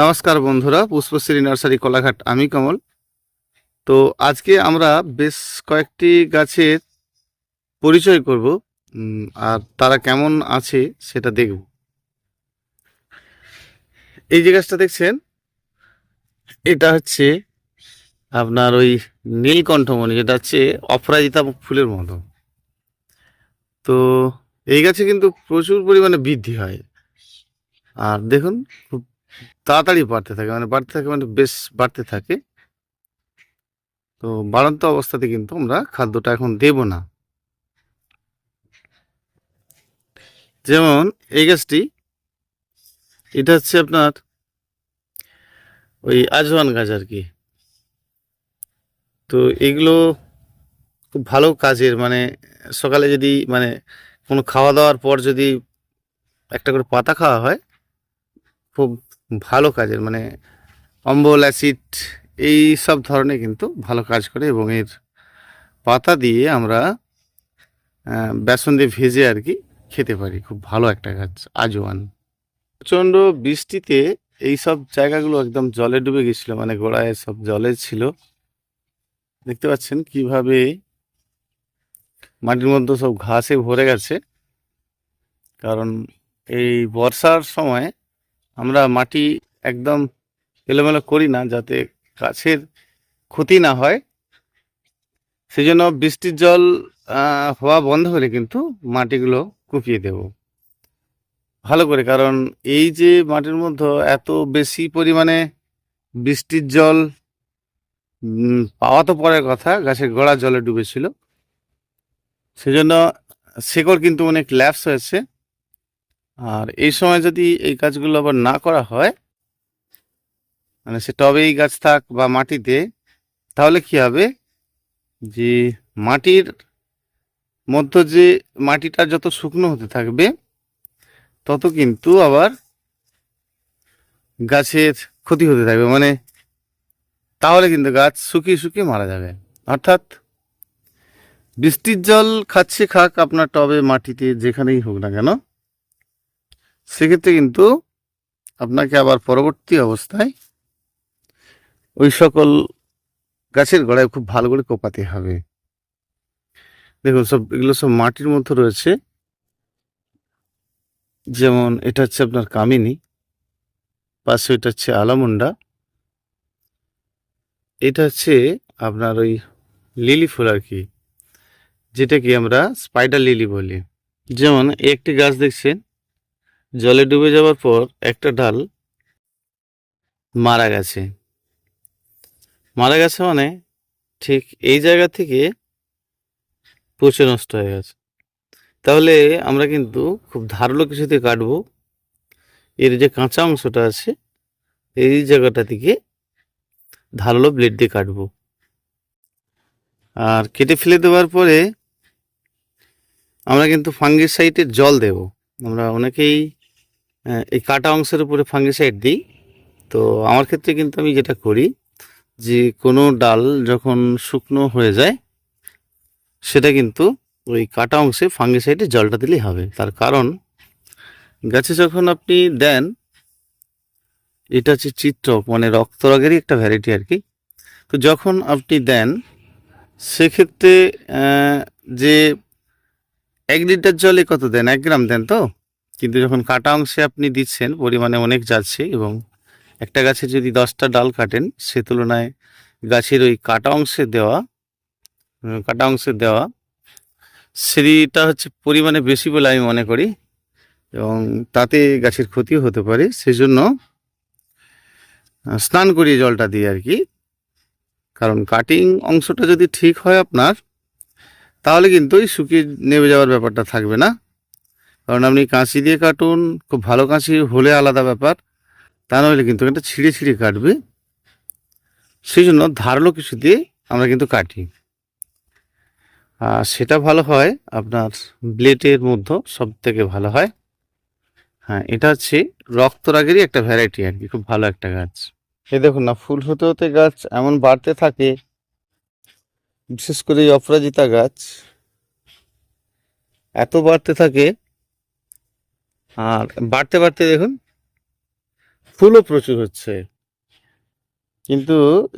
নমস্কার বন্ধুরা, পুষ্পশ্রী নার্সারি কলাঘাট, আমি কমল। তো আজকে আমরা বেশ কয়েকটি গাছের পরিচয় করব আর তারা কেমন আছে সেটা দেখব। এই যে গাছটা দেখছেন, এটা হচ্ছে আপনার ওই নীলকণ্ঠমণি, যেটা হচ্ছে অপরাজিতা ফুলের মতো। তো এই গাছে কিন্তু প্রচুর পরিমাণে বৃদ্ধি হয়। আর দেখুন, খুব তাড়াতাড়ি বাড়তে থাকে মানে বাড়তে থাকে মানে বেশ বাড়তে থাকে। তো বাড়ন্ত অবস্থাতে কিন্তু আমরা খাদ্যটা এখন দেব না। যেমন এই গাছটি, এটা হচ্ছে আপনার ওই আজওয়ান গাছ আর কি। তো এগুলো খুব ভালো কাজের মানে সকালে যদি মানে কোনো খাওয়া দাওয়ার পর যদি একটা করে পাতা খাওয়া হয়, খুব ভালো কাজের মানে অম্বল, অ্যাসিড, এই সব ধরনের কিন্তু ভালো কাজ করে এবং এর পাতা দিয়ে আমরা বেসন দিয়ে ভেজে আর কি খেতে পারি। খুব ভালো একটা গাছ আজওয়ান প্রচণ্ড বৃষ্টিতে এই সব জায়গাগুলো একদম জলে ডুবে গেছিল মানে গোড়ায় সব জলে ছিল। দেখতে পাচ্ছেন কীভাবে মাটির মধ্যে সব ঘাসে ভরে গেছে। কারণ এই বর্ষার সময় আমরা মাটি একদম এলোমেলো করি না যাতে গাছের ক্ষতি না হয়। সেই জন্য বৃষ্টির জল হওয়া বন্ধ হলে কিন্তু মাটিগুলো কুপিয়ে দেব। ভালো করে, কারণ এই যে মাটির মধ্যে এত বেশি পরিমাণে বৃষ্টির জল পাওয়া তো পরের কথা, গাছের গোড়া জলে ডুবেছিল। সেজন্য শেকড় কিন্তু অনেক ল্যাপস হয়েছে। আর এই সময় যদি এই গাছগুলো আবার না করা হয় মানে সে টবেই গাছ থাক বা মাটিতে তাহলে কি হবে? যে মাটির মধ্য যে মাটিটা যত শুকনো হতে থাকবে, তত কিন্তু আবার গাছের ক্ষতি হতে থাকবে। মানে তাহলে কিন্তু গাছ শুকিয়ে শুকিয়ে মারা যাবে। অর্থাৎ বৃষ্টির জল খাচ্ছে খাক আপনার টবে মাটিতে যেখানেই হোক না কেন সেক্ষেত্রে কিন্তু আপনাকে আবার পরবর্তী অবস্থায় ওই সকল গাছের গোড়ায় খুব ভালো করে কোপাতে হবে। দেখুন, সব এগুলো সব মাটির মধ্যে রয়েছে। যেমন এটা হচ্ছে আপনার কামিনী, পাশে এটা হচ্ছে আলামুন্ডা। এটা হচ্ছে আপনার ওই লিলি ফুল আর কি, যেটাকে আমরা স্পাইডার লিলি বলি। যেমন একটি গাছ দেখছেন জলে ডুবে যাওয়ার পর একটা ডাল মারা গেছে। মারা গেছে মানে ঠিক এই জায়গা থেকে পচে নষ্ট হয়ে গেছে। তাহলে আমরা কিন্তু খুব ধারালো কিছু দিয়ে কাটবো। এর যে কাঁচা অংশটা আছে, এই জায়গাটা থেকে ধারালো ব্লেড দিয়ে কাটবো। আর কেটে ফেলে দেওয়ার পরে আমরা কিন্তু ফাঙ্গিসাইডের জল দেব। আমরা অনেকেই এই কাটা অংশের উপরে ফাঙ্গিসাইড দিই। তো আমার ক্ষেত্রে কিন্তু আমি যেটা করি যে কোনো ডাল যখন শুকনো হয়ে যায়, সেটা কিন্তু ওই কাটা অংশে ফাঙ্গিসাইডে জলটা দিলেই হবে। তার কারণ গাছে যখন আপনি দেন, এটা হচ্ছে চিত্রক মানে রক্তরগেরই একটা ভ্যারাইটি আর কি। তো যখন আপনি দেন, সেক্ষেত্রে যে এক লিটার জলে কত দেন, এক গ্রাম দেন তো? কিন্তু যখন কাটা অংশে আপনি দিচ্ছেন, পরিমাণে অনেক যাচ্ছে এবং একটা গাছে যদি দশটা ডাল কাটেন, সে তুলনায় গাছের ওই কাটা অংশে দেওয়া কাটা অংশে দেওয়া সেটা হচ্ছে পরিমাণে বেশি বলে আমি মনে করি এবং তাতে গাছের ক্ষতিও হতে পারে। সেই জন্য স্নান করিয়ে জলটা দিই আর কি। কারণ কাটিং অংশটা যদি ঠিক হয় আপনার, তাহলে কিন্তু ওই শুকিয়ে নেমে যাওয়ার ব্যাপারটা থাকবে না। কারণ আপনি কাঁচি দিয়ে কাটুন, খুব ভালো কাঁচি হলে আলাদা ব্যাপার। তা নইলে কিন্তু এটা ছিঁড়ে ছিঁড়ে কাটবে। সেই জন্য ধারালো কিছু দিয়ে আমরা কিন্তু কাটি। আর সেটা ভালো হয় আপনার ব্লেডের মধ্যে সব থেকে ভালো হয়। হ্যাঁ এটা হচ্ছে রক্তরাগেরই একটা ভ্যারাইটি আর কি, খুব ভালো একটা গাছ। এই দেখুন না, ফুল হতে হতে গাছ এমন বাড়তে থাকে, বিশেষ করে এই অপরাজিতা গাছ। এত বাড়তে থাকে আর বাড়তে বাড়তে দেখুন, ফুলও প্রচুর হচ্ছে। কিন্তু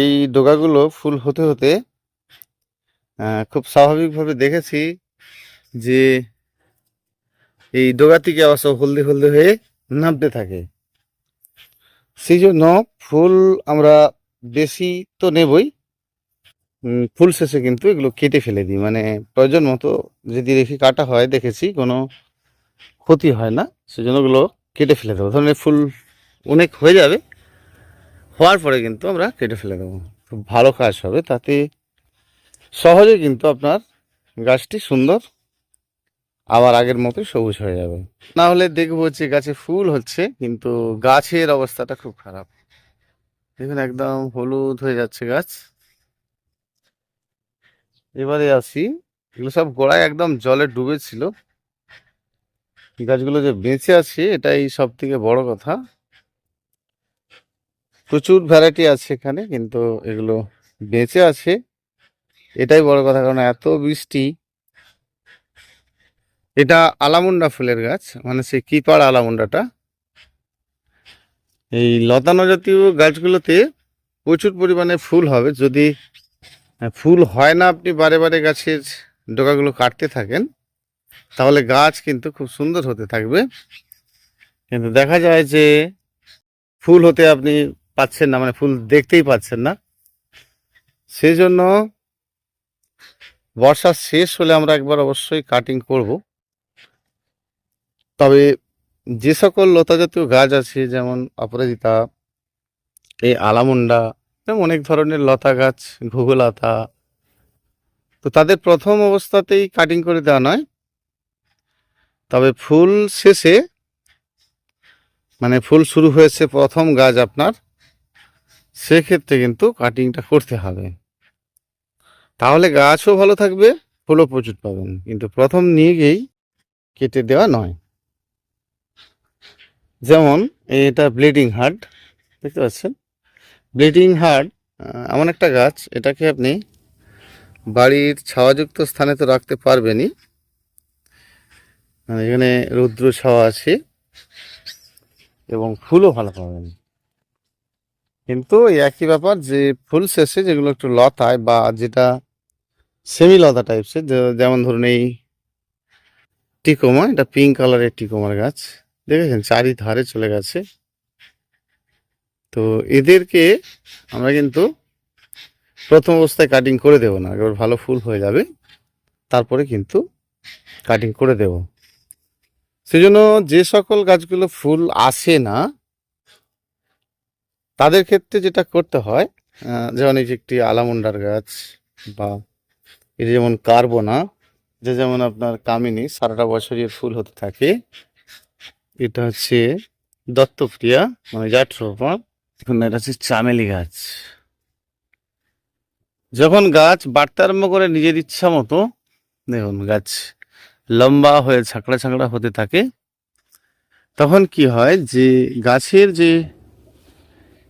এই ডোগাগুলো ফুল হতে হতে খুব স্বাভাবিকভাবে দেখেছি যে এই ডোগা থেকে আবার সব হলদে হলদে হয়ে নামতে থাকে। সেই জন্য ফুল আমরা বেশি তো নেবই। ফুল শেষে কিন্তু এগুলো কেটে ফেলে দিই। মানে প্রয়োজন মতো যদি দেখি কাটা হয়, দেখেছি কোনো ক্ষতি হয় না সেজন্য ওগুলো কেটে ফেলে দেবো। ধরুন ফুল অনেক হয়ে যাবে, হওয়ার পরে কিন্তু আমরা কেটে ফেলে দেবো। খুব ভালো কাজ হবে, তাতে সহজে কিন্তু আপনার গাছটি সুন্দর আবার আগের মতোই সবুজ হয়ে যাবে। না হলে দেখব যে গাছে ফুল হচ্ছে, কিন্তু গাছের অবস্থাটা খুব খারাপ। দেখুন একদম হলুদ হয়ে যাচ্ছে গাছ। এবারে আসি, এগুলো সব গোড়ায় একদম জলে ডুবেছিল। গাছগুলো যে বেঁচে আছে, এটাই সব থেকে বড় কথা। প্রচুর ভ্যারাইটি আছে এখানে, কিন্তু এগুলো বেঁচে আছে। এটাই বড় কথা, কারণ এত বৃষ্টি। এটা আলামুন্ডা ফুলের গাছ মানে সেই কিপার আলামুন্ডাটা। এই লতানো জাতীয় গাছগুলোতে প্রচুর পরিমাণে ফুল হবে। যদি ফুল হয় না, আপনি বারে বারে গাছের ডোকাগুলো কাটতে থাকেন। তাহলে গাছ কিন্তু খুব সুন্দর হতে থাকবে। কিন্তু দেখা যায় যে ফুল হতে আপনি পাচ্ছেন না মানে ফুল দেখতেই পাচ্ছেন না। সেই জন্য বর্ষা শেষ হলে আমরা একবার অবশ্যই কাটিং করব। তবে যে সকল লতা জাতীয় গাছ আছে, যেমন অপরাজিতা, এই আলামুন্ডা এবং অনেক ধরনের লতা গাছ, ঘুঘুলতা, তো তাদের প্রথম অবস্থাতেই কাটিং করে দেওয়া নয়। তবে ফুল শেষে মানে ফুল শুরু হয়েছে প্রথম গাছ আপনার, সেক্ষেত্রে কিন্তু কাটিংটা করতে হবে। তাহলে গাছও ভালো থাকবে, ফুলও প্রচুর পাবেন, কিন্তু প্রথম নিয়ে গিয়েই কেটে দেওয়া নয়। যেমন, এটা ব্লিডিং হার্ট দেখতে পাচ্ছেন? ব্লিডিং হার্ট এমন একটা গাছ, এটাকে আপনি বাড়ির ছাওয়াযুক্ত স্থানে তো রাখতে পারবেনই। এখানে রৌদ্র ছাওয়া আছে এবং ফুলও ভালো পাবেন। কিন্তু একই ব্যাপার যে ফুল শেষে যেগুলো একটু লতায় বা যেটা সেমি লতা টাইপসের যেমন ধরুন এই টিকোমা, এটা পিঙ্ক কালারের টিকোমার গাছ। দেখেছেন? চারিধারে চলে গেছে। তো এদেরকে আমরা কিন্তু প্রথম অবস্থায় কাটিং করে দেব না। এবার ভালো ফুল হয়ে যাবে, তারপরে কিন্তু কাটিং করে দেব। সেজন্য যে সকল গাছগুলো ফুল আসে না, তাদের ক্ষেত্রে যেটা করতে হয় যেমন এই যে একটি আলামুন্ডার গাছ বা যে যেমন কার্বনা, যে যেমন আপনার কামিনী সারাটা বছরই ফুল হতে থাকে। এটা হচ্ছে দত্তপ্রিয়া মানে জাট্রোপা এখন এটা হচ্ছে চামেলি গাছ। যখন গাছ বাড়তে আরম্ভ করে নিজের ইচ্ছা মতো, দেখুন গাছ লম্বা হয়ে ছাঁকড়া ছাঁকড়া হতে থাকে, তখন কি হয় যে গাছের যে,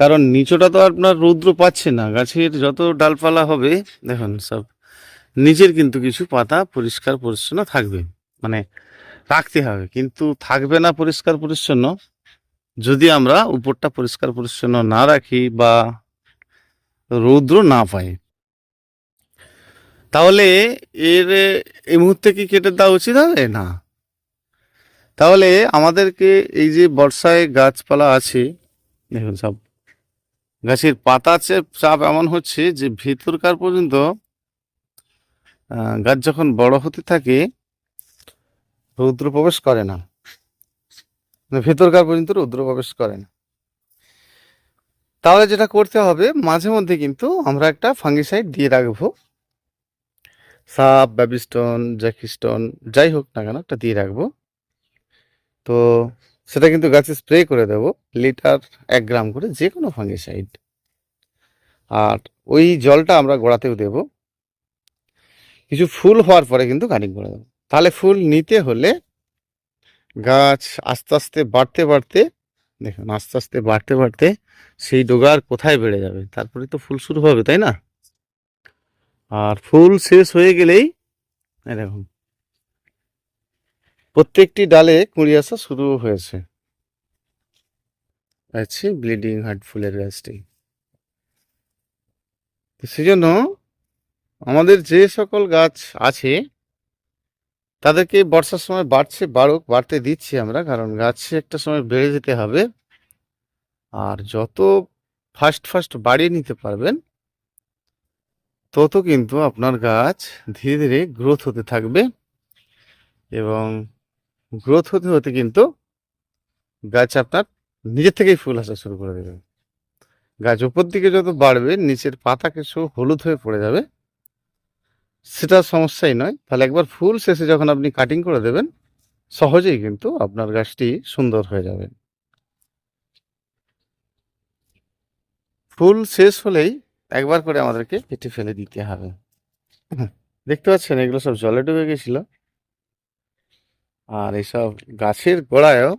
কারণ নিচটা তো আপনার রৌদ্র পাচ্ছে না, গাছের যত ডালপালা হবে, দেখুন সব নিচের কিন্তু কিছু পাতা পরিষ্কার পরিচ্ছন্ন থাকবে মানে রাখতে হবে, কিন্তু থাকবে না পরিষ্কার পরিচ্ছন্ন, যদি আমরা উপরটা পরিষ্কার পরিচ্ছন্ন না রাখি বা রৌদ্র না পাই তাহলে এর, এই মুহূর্তে কি কেটে দেওয়া উচিত হবে? না। তাহলে আমাদেরকে এই যে বর্ষায় গাছপালা আছে, দেখুন সব, গাছের পাতা চাপ এমন হচ্ছে যে ভিতরকার পর্যন্ত গাছ যখন বড় হতে থাকে, রৌদ্র প্রবেশ করে না। ভেতরকার পর্যন্ত রৌদ্র প্রবেশ করে না। তাহলে যেটা করতে হবে, মাঝে মধ্যে কিন্তু আমরা একটা ফাঙ্গিসাইড দিয়ে রাখব। সাপ ব্যাবিস্টন, জ্যাকিস্টন, যাই হোক না কেন, একটা দিয়ে রাখব। তো সেটা কিন্তু গাছে স্প্রে করে দেবো, লিটার এক গ্রাম করে যে কোনো ফাঙ্গিসাইড আর ওই জলটা আমরা গোড়াতেও দেব। কিছু ফুল হওয়ার পরে কিন্তু কাটিং করে দেবো। তাহলে ফুল নিতে হলে গাছ আস্তে আস্তে বাড়তে বাড়তে, দেখুন, আস্তে আস্তে বাড়তে বাড়তে সেই ডোগার কোথায় বেড়ে যাবে? তারপরে তো ফুল শুরু হবে, তাই না? আর ফুল শেষ হয়ে গেলেই এরকম প্রত্যেকটি ডালে কুঁড়ি আসা শুরু হয়েছে। আছে ব্লিডিং হার্ট ফুলের গাছটি। তো সেজন্য আমাদের যে সকল গাছ আছে, তাদেরকে বর্ষার সময় বাড়ছে, বাড়ুক, বাড়তে দিচ্ছি আমরা, কারণ গাছে একটা সময় বেড়ে যেতে হবে। আর যত ফাস্ট ফাস্ট বাড়িয়ে নিতে পারবেন তত কিন্তু আপনার গাছ ধীরে ধীরে গ্রোথ হতে থাকবে এবং গ্রোথ হতে হতে কিন্তু গাছ আপনার নিজের থেকেই ফুল আসা শুরু করে দেবে। গাছ উপর দিকে যত বাড়বে, নিচের পাতা কিছু হলুদ হয়ে পড়ে যাবে, সেটা সমস্যাই নয়। তাহলে একবার ফুল শেষে যখন আপনি কাটিং করে দেবেন, সহজেই কিন্তু আপনার গাছটি সুন্দর হয়ে যাবে। ফুল শেষ হলেই একবার করে আমাদেরকে কেটে ফেলে দিতে হবে। দেখতে পাচ্ছেন, এগুলো সব জলে ডুবে গেছিল। আর এইসব গাছের গোড়ায়ও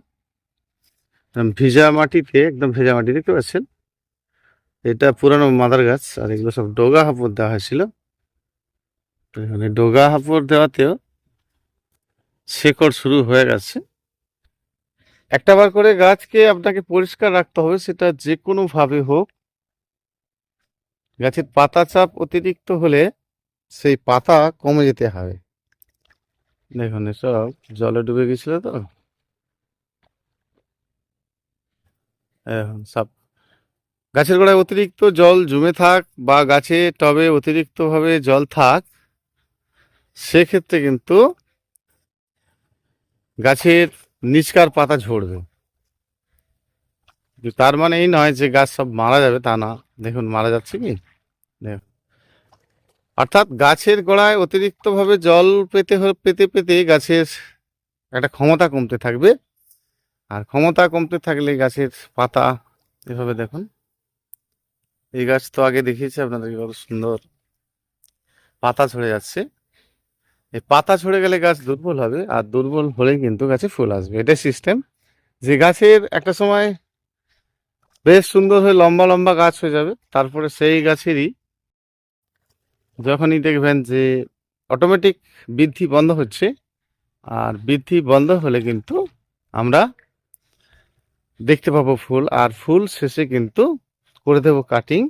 ভিজা মাটিতে, একদম ভেজা মাটি, দেখতে পাচ্ছেন? এটা পুরানো মাদার গাছ, আর এগুলো সব ডোগা হাপড় দেওয়া হয়েছিল। এখানে ডোগা হাপড় দেওয়াতেও শেকড় শুরু হয়ে গেছে। একটা বার করে গাছকে আপনাকে পরিষ্কার রাখতে হবে, সেটা যে কোনো ভাবে হোক। গাছের পাতা চাপ অতিরিক্ত হলে সেই পাতা কমে যেতে হবে। দেখুন, এসব জলে ডুবে গেছিল তো। এখন সব গাছের গোড়ায় অতিরিক্ত জল জমে থাক বা গাছে টবে অতিরিক্তভাবে জল থাক, সেক্ষেত্রে কিন্তু গাছের নিচকার পাতা ঝরবে। তার মানে এই নয় যে গাছ সব মারা যাবে তা না। দেখুন, মারা যাচ্ছে কি? অর্থাৎ গাছের গোড়ায় অতিরিক্তভাবে জল পেতে পেতে পেতে গাছের একটা ক্ষমতা কমতে থাকবে। আর ক্ষমতা কমতে থাকলে গাছের পাতা, এভাবে দেখুন। এই গাছ তো আগে দেখিয়েছি, আপনাদেরকে কত সুন্দর পাতা ঝরে যাচ্ছে। এই পাতা ঝরে গেলে গাছ দুর্বল হবে, আর দুর্বল হলেই কিন্তু গাছে ফুল আসবে। এটাই সিস্টেম যে গাছের একটা সময় বেশ সুন্দর হয়ে লম্বা লম্বা গাছ হয়ে যাবে। তারপরে সেই গাছেরই যখনই দেখবেন যে অটোমেটিক বৃদ্ধি বন্ধ হচ্ছে, আর বৃদ্ধি বন্ধ হলে কিন্তু আমরা দেখতে পাবো ফুল, আর ফুল শেষে কিন্তু করে দেব কাটিং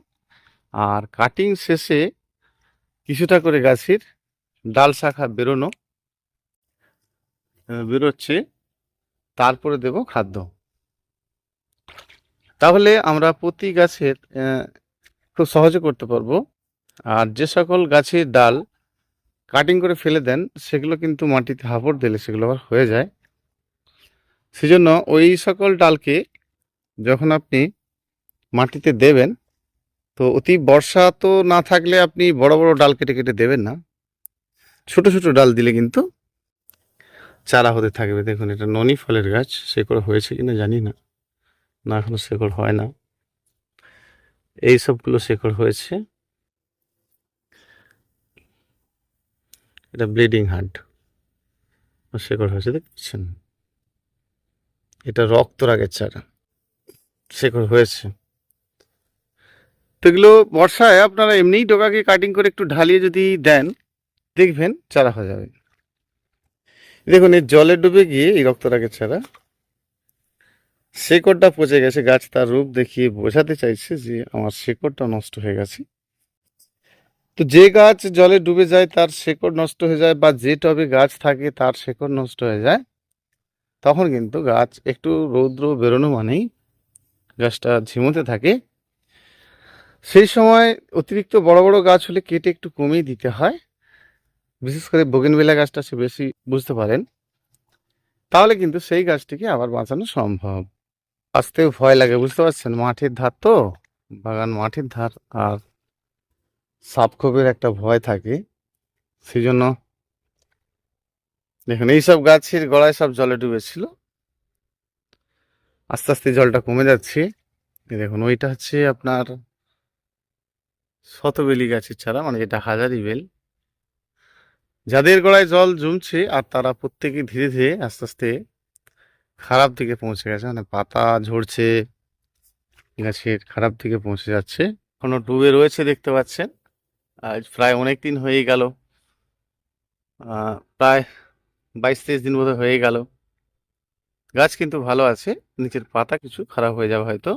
আর কাটিং শেষে কিছুটা করে গাছের ডাল শাখা বেরোনো বেরোচ্ছে, তারপরে দেব খাদ্য। তাহলে আমরা প্রতি গাছের খুব সহজে করতে পারব। আর যে সকল গাছের ডাল কাটিং করে ফেলে দেন, সেগুলো কিন্তু মাটিতে হাঁপড় দিলে সেগুলো আবার হয়ে যায়। সেজন্য ওই সকল ডালকে যখন আপনি মাটিতে দেবেন, তো অতি বর্ষা তো না থাকলে আপনি বড় বড় ডাল কেটে কেটে দেবেন না। ছোট ছোট ডাল দিলে কিন্তু চারা হতে থাকবে। দেখুন, এটা ননি ফলের গাছ, সে করে হয়েছে কিনা জানি না। না এখনও শেকড় হয় না। এই সবগুলো শেকড় হয়েছে। এটা ব্লিডিং হার্ট। শেকড় হয়েছে দেখছেন? এটা রক্ত রাগের চারা। শেকড় হয়েছে। তো এগুলো বর্ষায় আপনারা এমনিই ডোকাকে কাটিং করে একটু ঢালিয়ে যদি দেন, দেখবেন চারা হয়ে যাবে। দেখুন এই জলে ডুবে গিয়ে এই রক্তরাগের চারা শেকড়টা পচে গেছে। গাছ তার রূপ দেখিয়ে বোঝাতে চাইছে যে আমার শেকড়টা নষ্ট হয়ে গেছে। তো যে গাছ জলে ডুবে যায় তার শেকড় নষ্ট হয়ে যায় বা যে টবে গাছ থাকে তার শেকড় নষ্ট হয়ে যায়, তখন কিন্তু গাছ একটু রৌদ্র বেরোনো মানেই গাছটা ঝিমোতে থাকে। সেই সময় অতিরিক্ত বড় বড় গাছ হলে কেটে একটু কমিয়ে দিতে হয়। বিশেষ করে বগেনবেলা গাছটা সে বেশি বুঝতে পারেন। তাহলে কিন্তু সেই গাছটিকে আবার বাঁচানো সম্ভব। আসতেও ভয় লাগে, বুঝতে পারছেন? মাঠের ধার তো, বাগান মাঠের ধার, আর সাপখোপের একটা ভয় থাকে। সেই জন্য দেখুন, এইসব গাছের গোড়ায় সব জলে ডুবেছিল। আস্তে আস্তে জলটা কমে যাচ্ছে। দেখুন, ওইটা হচ্ছে আপনার শতবেলি গাছের ছাড়া মানে যেটা হাজারি বেল। যাদের গোড়ায় জল জমছে, আর তারা প্রত্যেকে ধীরে ধীরে আস্তে আস্তে খারাপ দিকে পৌঁছে গেছে মানে পাতা ঝরছে, গাছের খারাপ দিকে পৌঁছে যাচ্ছে। এখনও ডুবে রয়েছে দেখতে পাচ্ছেন। আজ প্রায় অনেক দিন হয়ে গেল। প্রায় বাইশ তেইশ দিন বোধহয় হয়ে গেল। গাছ কিন্তু ভালো আছে, নিচের পাতা কিছু খারাপ হয়ে যাবে হয়তো।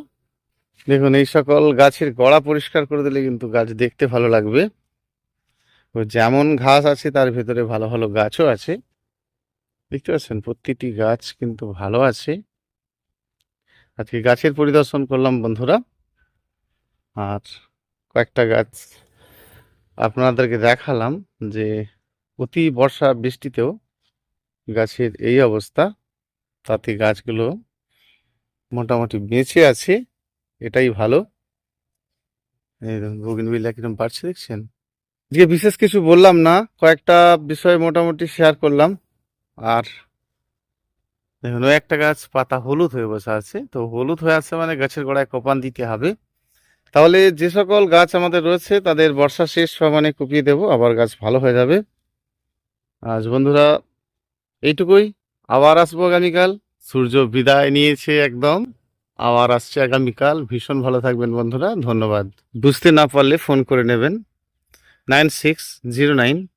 দেখুন, এই সকল গাছের গোড়া পরিষ্কার করে দিলে কিন্তু গাছ দেখতে ভালো লাগবে। যেমন ঘাস আছে, তার ভেতরে ভালো ভালো গাছও আছে। দেখতে পাচ্ছেন প্রতিটি গাছ কিন্তু ভালো আছে। আজকে গাছের পরিদর্শন করলাম বন্ধুরা। আর কয়েকটা গাছ আপনাদেরকে দেখালাম যে অতি বর্ষা বৃষ্টিতেও গাছের এই অবস্থা। তাতে গাছগুলো মোটামুটি বেঁচে আছে, এটাই ভালো। এই বগিনবিলা কীরকম বাড়ছে, দেখছেন? যে বিশেষ কিছু বললাম না, কয়েকটা বিষয় মোটামুটি শেয়ার করলাম। আর দেখুন একটা গাছ পাতা হলুদ হয়ে বসে আছে। তো হলুদ হয়ে আছে মানে গাছের গোড়ায় কোপান দিতে হবে। তাহলে যে সকল গাছ আমাদের রয়েছে, তাদের বর্ষা শেষ মানে কুপিয়ে দেব, আবার গাছ ভালো হয়ে যাবে। আজ বন্ধুরা, এইটুকুই। আবার আসব আগামীকাল। সূর্য বিদায় নিয়েছে একদম। আবার আসছে আগামীকাল। ভীষণ ভালো থাকবেন বন্ধুরা। ধন্যবাদ। বুঝতে না পারলে ফোন করে নেবেন। Nine six zero nine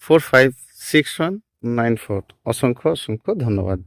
four five six one. Nine four. অসংখ্য অসংখ্য ধন্যবাদ।